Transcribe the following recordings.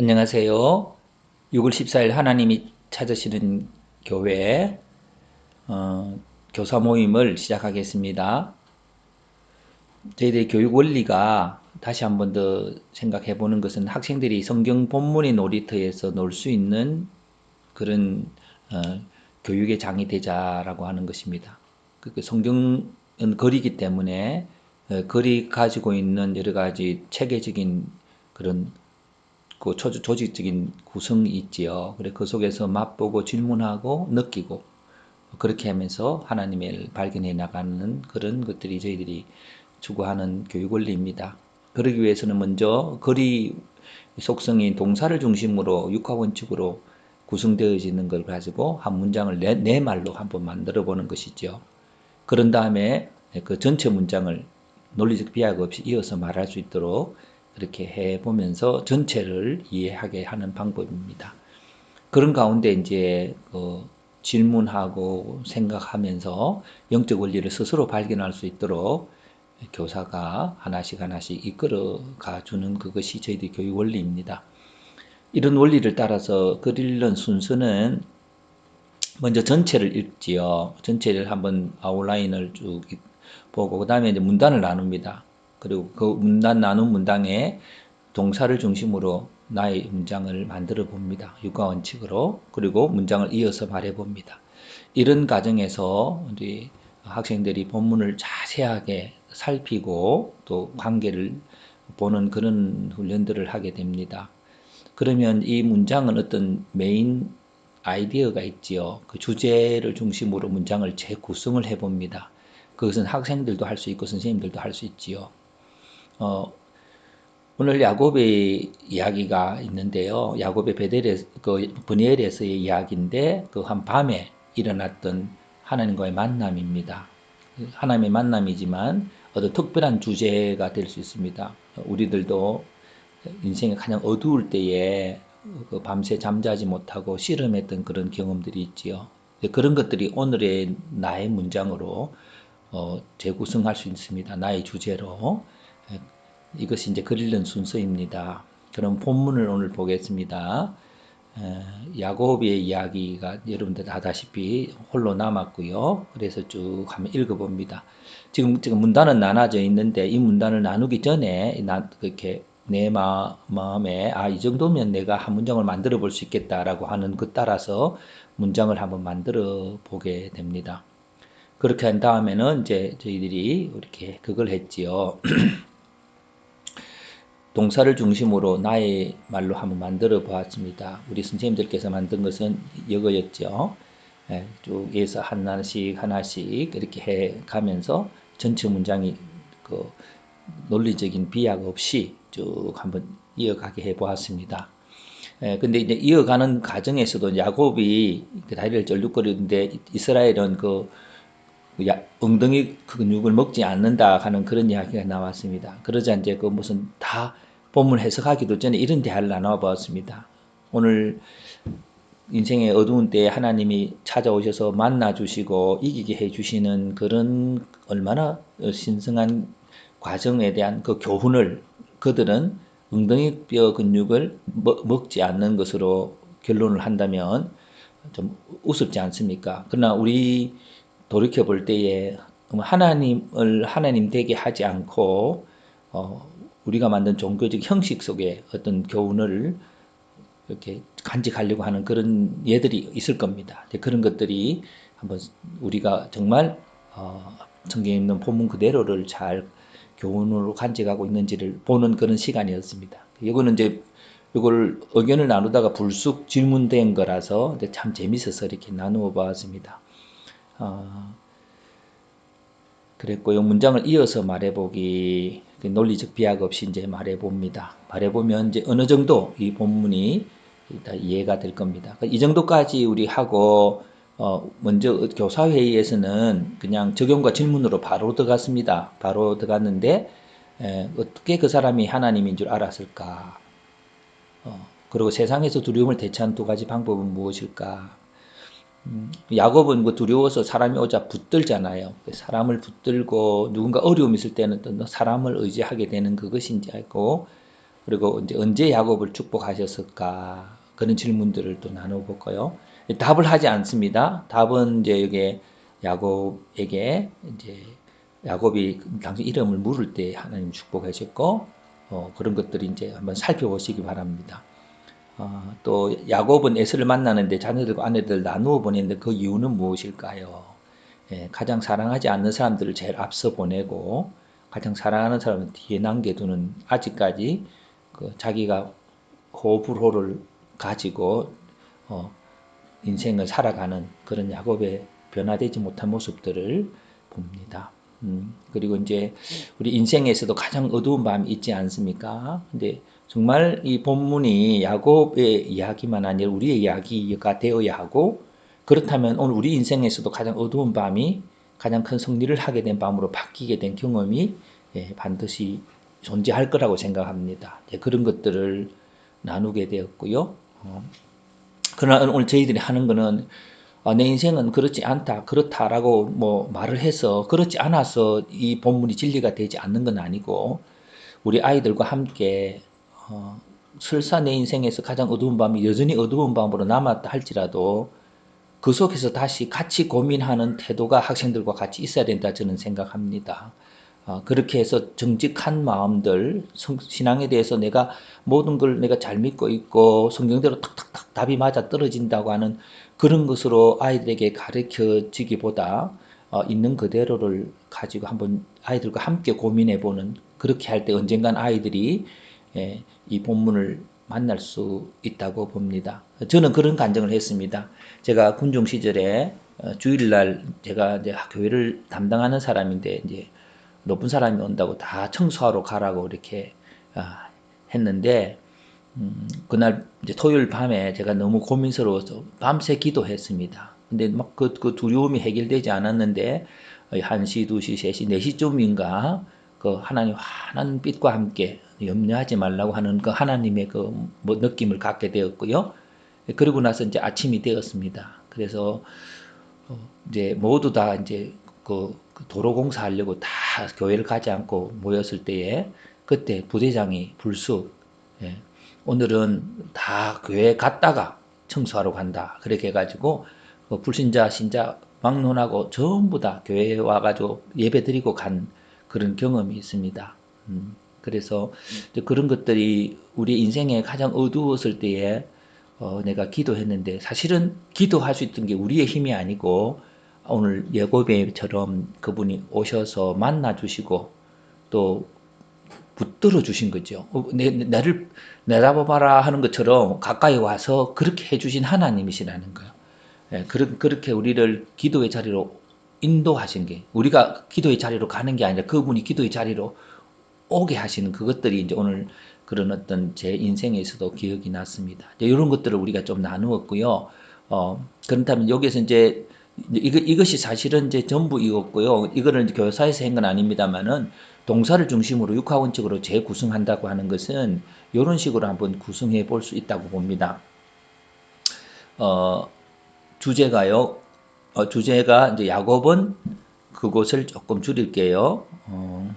안녕하세요. 6월 14일 하나님이 찾으시는 교회 어, 교사 모임을 시작하겠습니다. 저희들의 교육 원리가 다시 한 번 더 생각해 보는 것은 학생들이 성경 본문의 놀이터에서 놀 수 있는 그런 어, 교육의 장이 되자라고 하는 것입니다. 그, 그 성경은 거리기 때문에 어, 거리 가지고 있는 여러 가지 체계적인 그런 그 조직적인 구성이 있지요. 그래 그 속에서 맛보고 질문하고 느끼고 그렇게 하면서 하나님을 발견해 나가는 그런 것들이 저희들이 추구하는 교육 원리입니다. 그러기 위해서는 먼저 거리 속성인 동사를 중심으로 육화 원칙으로 구성되어지는 걸 가지고 한 문장을 내, 내 말로 한번 만들어 보는 것이죠. 그런 다음에 그 전체 문장을 논리적 비약 없이 이어서 말할 수 있도록 그렇게 해 보면서 전체를 이해하게 하는 방법입니다. 그런 가운데 이제 그 질문하고 생각하면서 영적 원리를 스스로 발견할 수 있도록 교사가 하나씩 하나씩 이끌어 가 주는 그것이 저희들 교육 원리입니다. 이런 원리를 따라서 글 읽는 순서는 먼저 전체를 읽지요. 전체를 한번 아웃라인을 쭉 보고 그 다음에 이제 문단을 나눕니다. 그리고 그 문단 나눈 문장에 동사를 중심으로 나의 문장을 만들어 봅니다. 육가 원칙으로. 그리고 문장을 이어서 말해 봅니다. 이런 과정에서 우리 학생들이 본문을 자세하게 살피고 또 관계를 보는 그런 훈련들을 하게 됩니다. 그러면 이 문장은 어떤 메인 아이디어가 있지요. 그 주제를 중심으로 문장을 재구성을 해봅니다. 그것은 학생들도 할 수 있고 선생님들도 할 수 있지요. 어, 오늘 야곱의 이야기가 있는데요. 야곱의 베델에 그 브니엘에서의 이야기인데 그 한 밤에 일어났던 하나님과의 만남입니다. 하나님의 만남이지만 어떤 특별한 주제가 될 수 있습니다. 우리들도 인생이 가장 어두울 때에 그 밤새 잠자지 못하고 씨름했던 그런 경험들이 있지요. 그런 것들이 오늘의 나의 문장으로 어, 재구성할 수 있습니다. 나의 주제로. 이것이 이제 글 읽는 순서입니다. 그럼 본문을 오늘 보겠습니다. 야곱의 이야기가 여러분들 아다시피 홀로 남았고요. 그래서 쭉 한번 읽어봅니다. 지금 지금 문단은 나눠져 있는데 이 문단을 나누기 전에 나 그렇게 내 마, 마음에 아 이 정도면 내가 한 문장을 만들어 볼 수 있겠다라고 하는 그 따라서 문장을 한번 만들어 보게 됩니다. 그렇게 한 다음에는 이제 저희들이 이렇게 그걸 했지요. 동사를 중심으로 나의 말로 한번 만들어 보았습니다. 우리 선생님들께서 만든 것은 이거였죠. 예, 쭉에서 하나씩 하나씩 이렇게 해 가면서 전체 문장이 그 논리적인 비약 없이 쭉 한번 이어가게 해 보았습니다. 예, 근데 이제 이어가는 과정에서도 야곱이 그 다리를 절룩거리는데 이스라엘은 그 엉덩이 근육을 먹지 않는다 하는 그런 이야기가 나왔습니다. 그러자 이제 그 무슨 다 본문 해석하기도 전에 이런 대화를 나눠보았습니다. 오늘 인생의 어두운 때에 하나님이 찾아오셔서 만나주시고 이기게 해주시는 그런 얼마나 신성한 과정에 대한 그 교훈을 그들은 엉덩이 뼈 근육을 먹지 않는 것으로 결론을 한다면 좀 우습지 않습니까? 그러나 우리 돌이켜 볼 때에 하나님을 하나님 되게 하지 않고 어, 우리가 만든 종교적 형식 속에 어떤 교훈을 이렇게 간직하려고 하는 그런 예들이 있을 겁니다. 그런 것들이 한번 우리가 정말 어, 성경에 있는 본문 그대로를 잘 교훈으로 간직하고 있는지를 보는 그런 시간이었습니다. 이거는 이제 이걸 의견을 나누다가 불쑥 질문된 거라서 참 재밌어서 이렇게 나누어 보았습니다. 어, 그랬고요. 문장을 이어서 말해보기 그 논리적 비약 없이 이제 말해봅니다. 말해보면 이제 어느 정도 이 본문이 이해가 될 겁니다. 이 정도까지 우리 하고 어 먼저 교사회의에서는 그냥 적용과 질문으로 바로 들어갔습니다. 바로 들어갔는데 에, 어떻게 그 사람이 하나님인 줄 알았을까? 어, 그리고 세상에서 두려움을 대처한 두 가지 방법은 무엇일까? 음, 야곱은 그 두려워서 사람이 오자 붙들잖아요. 사람을 붙들고 누군가 어려움 있을 때는 또 사람을 의지하게 되는 그것인지 알고 그리고 이제 언제 야곱을 축복하셨을까 그런 질문들을 또 나눠볼까요? 답을 하지 않습니다. 답은 이제 여기 야곱에게 이제 야곱이 당시 이름을 물을 때 하나님 축복하셨고 어, 그런 것들이 이제 한번 살펴보시기 바랍니다. 어, 또 야곱은 에서를 만나는데 자녀들과 아내들 나누어 보냈는데 그 이유는 무엇일까요? 예, 가장 사랑하지 않는 사람들을 제일 앞서 보내고 가장 사랑하는 사람은 뒤에 남겨두는 아직까지 그 자기가 호불호를 가지고 어, 인생을 살아가는 그런 야곱의 변화되지 못한 모습들을 봅니다. 음, 그리고 이제 우리 인생에서도 가장 어두운 밤이 있지 않습니까? 근데 정말 이 본문이 야곱의 이야기만 아니라 우리의 이야기가 되어야 하고 그렇다면 오늘 우리 인생에서도 가장 어두운 밤이 가장 큰 승리를 하게 된 밤으로 바뀌게 된 경험이 예, 반드시 존재할 거라고 생각합니다. 예, 그런 것들을 나누게 되었고요. 어, 그러나 오늘 저희들이 하는 거는 어, 내 인생은 그렇지 않다, 그렇다라고 뭐 말을 해서 그렇지 않아서 이 본문이 진리가 되지 않는 건 아니고 우리 아이들과 함께 어, 설사 내 인생에서 가장 어두운 밤이 여전히 어두운 밤으로 남았다 할지라도 그 속에서 다시 같이 고민하는 태도가 학생들과 같이 있어야 된다 저는 생각합니다. 어, 그렇게 해서 정직한 마음들, 성- 신앙에 대해서 내가 모든 걸 내가 잘 믿고 있고 성경대로 탁탁탁 답이 맞아 떨어진다고 하는 그런 것으로 아이들에게 가르쳐지기보다 어, 있는 그대로를 가지고 한번 아이들과 함께 고민해 보는 그렇게 할 때 언젠간 아이들이 예, 이 본문을 만날 수 있다고 봅니다. 저는 그런 간증을 했습니다. 제가 군중 시절에 어, 주일날 제가 이제 교회를 담당하는 사람인데 이제 높은 사람이 온다고 다 청소하러 가라고 이렇게 아, 했는데 음, 그날 이제 토요일 밤에 제가 너무 고민스러워서 밤새 기도했습니다. 근데 막 그 그 두려움이 해결되지 않았는데 1시, 2시, 3시, 4시쯤인가 그 하나님 환한 빛과 함께 염려하지 말라고 하는 그 하나님의 그 뭐 느낌을 갖게 되었고요. 그리고 나서 이제 아침이 되었습니다. 그래서 어, 이제 모두 다 이제 그, 그 도로 공사하려고 다 교회를 가지 않고 모였을 때에 그때 부대장이 불쑥 예, 오늘은 다 교회 갔다가 청소하러 간다 그렇게 해가지고 그 불신자 신자 막론하고 전부 다 교회에 와가지고 예배 드리고 간 그런 경험이 있습니다. 음, 그래서 그런 것들이 우리 인생에 가장 어두웠을 때에 어, 내가 기도했는데 사실은 기도할 수 있던 게 우리의 힘이 아니고 오늘 예고배처럼 그분이 오셔서 만나 주시고 또 붙들어 주신 거죠. 어, 내, 나를 내다봐라 하는 것처럼 가까이 와서 그렇게 해주신 하나님이시라는 거예요. 예, 그렇- 그렇게 우리를 기도의 자리로 인도하신 게 우리가 기도의 자리로 가는 게 아니라 그분이 기도의 자리로 오게 하시는 그것들이 이제 오늘 그런 어떤 제 인생에서도 기억이 났습니다. 이런 것들을 우리가 좀 나누었고요. 어, 그렇다면 여기서 이제 이거, 이것이 사실은 이제 전부 이었고요. 이거는 교사에서 한 건 아닙니다만은 동사를 중심으로 육하원칙으로 재구성한다고 하는 것은 이런 식으로 한번 구성해 볼 수 있다고 봅니다. 어, 주제가요. 어, 주제가 이제 야곱은 그곳을 조금 줄일게요. 어,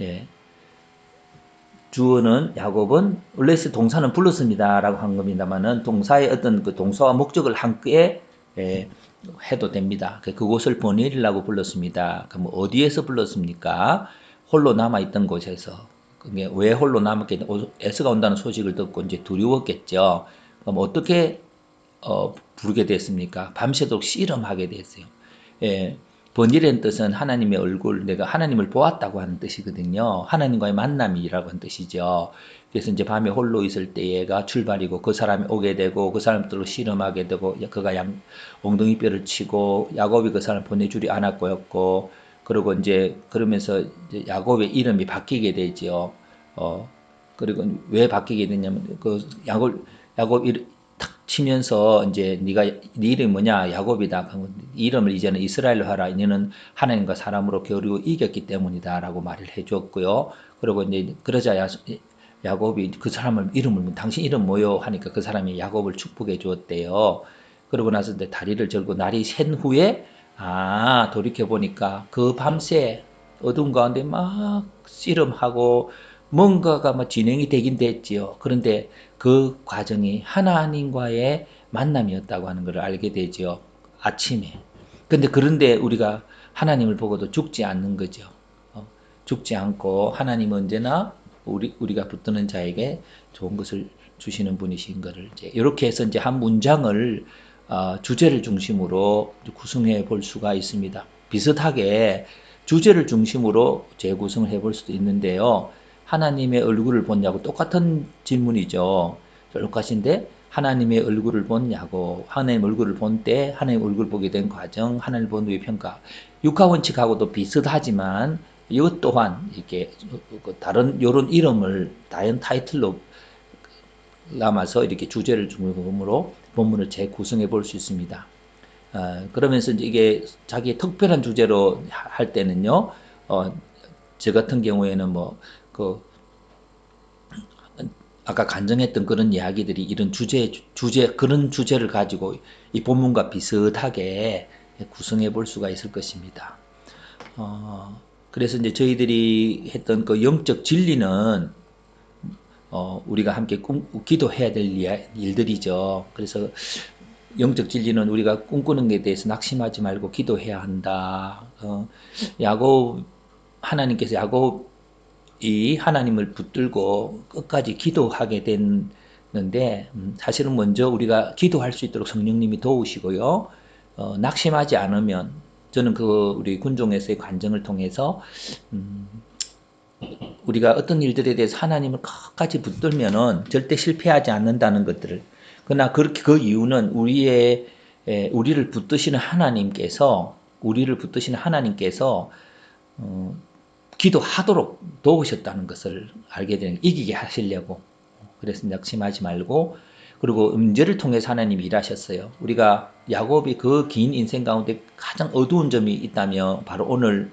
예. 주어는 야곱은 원래스 동사는 불렀습니다라고 한 겁니다만은 동사의 어떤 그 동사와 목적을 함께 예, 해도 됩니다. 그 그곳을 보내리라고 불렀습니다. 그럼 어디에서 불렀습니까? 홀로 남아 있던 곳에서. 그게 왜 홀로 남았겠냐? 에스가 온다는 소식을 듣고 이제 두려웠겠죠. 그럼 어떻게 어, 부르게 됐습니까? 밤새도록 씨름하게 됐어요. 예, 번일의 뜻은 하나님의 얼굴, 내가 하나님을 보았다고 하는 뜻이거든요. 하나님과의 만남이라고 하는 뜻이죠. 그래서 이제 밤에 홀로 있을 때가 출발이고 그 사람이 오게 되고 그 사람들로 씨름하게 되고 그가 양 엉덩이 뼈를 치고 야곱이 그 사람 보내주리 않았고였고 그리고 이제 그러면서 이제 야곱의 이름이 바뀌게 되죠. 어 그리고 왜 바뀌게 됐냐면 그 야곱 야곱 이름 탁 치면서 이제 네가 네 이름이 뭐냐 야곱이다. 이름을 이제는 이스라엘로 하라. 이제는 하나님과 사람으로 겨루고 이겼기 때문이다라고 말을 해줬고요. 그리고 이제 그러자 야, 야곱이 그 사람을 이름을 당신 이름 뭐요 하니까 그 사람이 야곱을 축복해 주었대요. 그러고 나서 이제 다리를 절고 날이 샌 후에 아 돌이켜 보니까 그 밤새 어두운 가운데 막 씨름하고 뭔가가 막 진행이 되긴 됐지요. 그런데 그 과정이 하나님과의 만남이었다고 하는 것을 알게 되지요. 아침에. 근데 그런데 우리가 하나님을 보고도 죽지 않는 거죠. 어, 죽지 않고 하나님 언제나 우리 우리가 붙드는 자에게 좋은 것을 주시는 분이신 것을 이제 이렇게 해서 이제 한 문장을 어, 주제를 중심으로 구성해 볼 수가 있습니다. 비슷하게 주제를 중심으로 재구성을 해 볼 수도 있는데요. 하나님의 얼굴을 보냐고 똑같은 질문이죠. 똑같인데 하나님의 얼굴을 보냐고 하나님 얼굴을 본 때 하나님 얼굴 보게 된 과정 하나님 본 후의 평가 육하 원칙하고도 비슷하지만 이것 또한 이렇게 다른 이런 이름을 다른 타이틀로 남아서 이렇게 주제를 중심으로 본문을 재구성해 볼 수 있습니다. 어, 그러면서 이제 이게 자기 특별한 주제로 할 때는요, 어, 저 같은 경우에는 뭐, 그, 아까 간증했던 그런 이야기들이 이런 주제, 주제, 그런 주제를 가지고 이 본문과 비슷하게 구성해 볼 수가 있을 것입니다. 어, 그래서 이제 저희들이 했던 그 영적 진리는 어, 우리가 함께 꿈, 기도해야 될 일들이죠. 그래서 영적 진리는 우리가 꿈꾸는 것에 대해서 낙심하지 말고 기도해야 한다. 어, 야곱 하나님께서 야곱 이 하나님을 붙들고 끝까지 기도하게 됐는데 음, 사실은 먼저 우리가 기도할 수 있도록 성령님이 도우시고요. 어, 낙심하지 않으면 저는 그 우리 군종에서의 관정을 통해서 음, 우리가 어떤 일들에 대해서 하나님을 끝까지 붙들면은 절대 실패하지 않는다는 것들을 그러나 그렇게 그 이유는 우리의 에, 우리를 붙드시는 하나님께서 우리를 붙드시는 하나님께서 어, 기도하도록 도우셨다는 것을 알게 되는 이기게 하시려고 그래서 낙심하지 말고 그리고 음제를 통해서 하나님이 일하셨어요. 우리가 야곱이 그 긴 인생 가운데 가장 어두운 점이 있다면 바로 오늘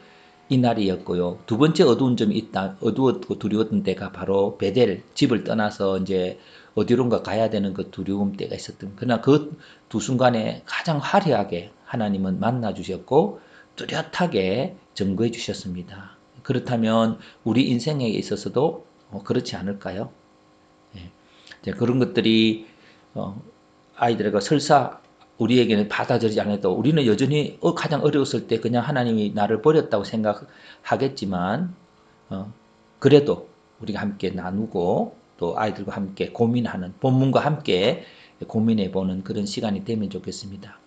이 날이었고요. 두 번째 어두운 점이 있다, 어두웠고 두려웠던 때가 바로 베델, 집을 떠나서 이제 어디론가 가야 되는 그 두려움 때가 있었던. 그러나 그 두 순간에 가장 화려하게 하나님은 만나 주셨고 뚜렷하게 증거해 주셨습니다. 그렇다면 우리 인생에 있어서도 어, 그렇지 않을까요? 예. 그런 것들이 어, 아이들과 설사 우리에게는 받아들이지 않아도 우리는 여전히 어, 가장 어려웠을 때 그냥 하나님이 나를 버렸다고 생각하겠지만 어, 그래도 우리가 함께 나누고 또 아이들과 함께 고민하는 본문과 함께 고민해 보는 그런 시간이 되면 좋겠습니다.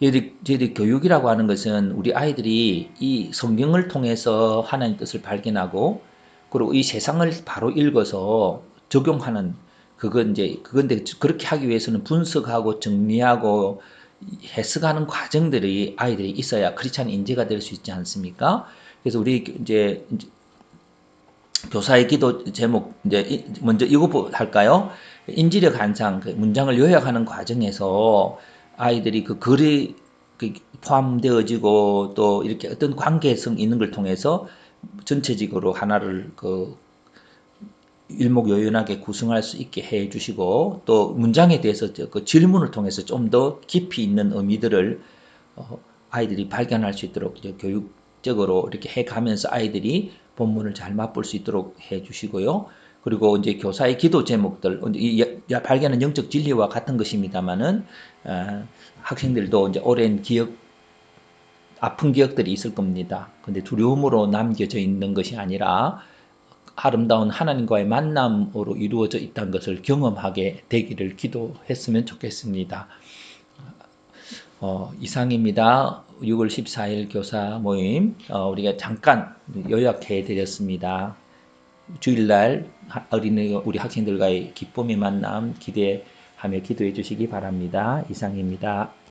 저희들 교육이라고 하는 것은 우리 아이들이 이 성경을 통해서 하나님 뜻을 발견하고 그리고 이 세상을 바로 읽어서 적용하는 그건 이제 그건데 그렇게 하기 위해서는 분석하고 정리하고 해석하는 과정들이 아이들이 있어야 크리스찬 인재가 될 수 있지 않습니까? 그래서 우리 이제 교사의 기도 제목 이제 먼저 이거 할까요? 인지력 한상 그 문장을 요약하는 과정에서 아이들이 그 글이 그 포함되어지고 또 이렇게 어떤 관계성 있는 걸 통해서 전체적으로 하나를 그 일목요연하게 구성할 수 있게 해 주시고 또 문장에 대해서 그 질문을 통해서 좀 더 깊이 있는 의미들을 어, 아이들이 발견할 수 있도록 교육적으로 이렇게 해 가면서 아이들이 본문을 잘 맛볼 수 있도록 해 주시고요. 그리고 이제 교사의 기도 제목들, 이 발견한 영적 진리와 같은 것입니다만은 어, 학생들도 이제 오랜 기억, 아픈 기억들이 있을 겁니다. 근데 두려움으로 남겨져 있는 것이 아니라 아름다운 하나님과의 만남으로 이루어져 있다는 것을 경험하게 되기를 기도했으면 좋겠습니다. 어, 이상입니다. 6월 14일 교사 모임 어, 우리가 잠깐 요약해 드렸습니다. 주일날 어린이 우리 학생들과의 기쁨의 만남 기대하며 기도해 주시기 바랍니다. 이상입니다.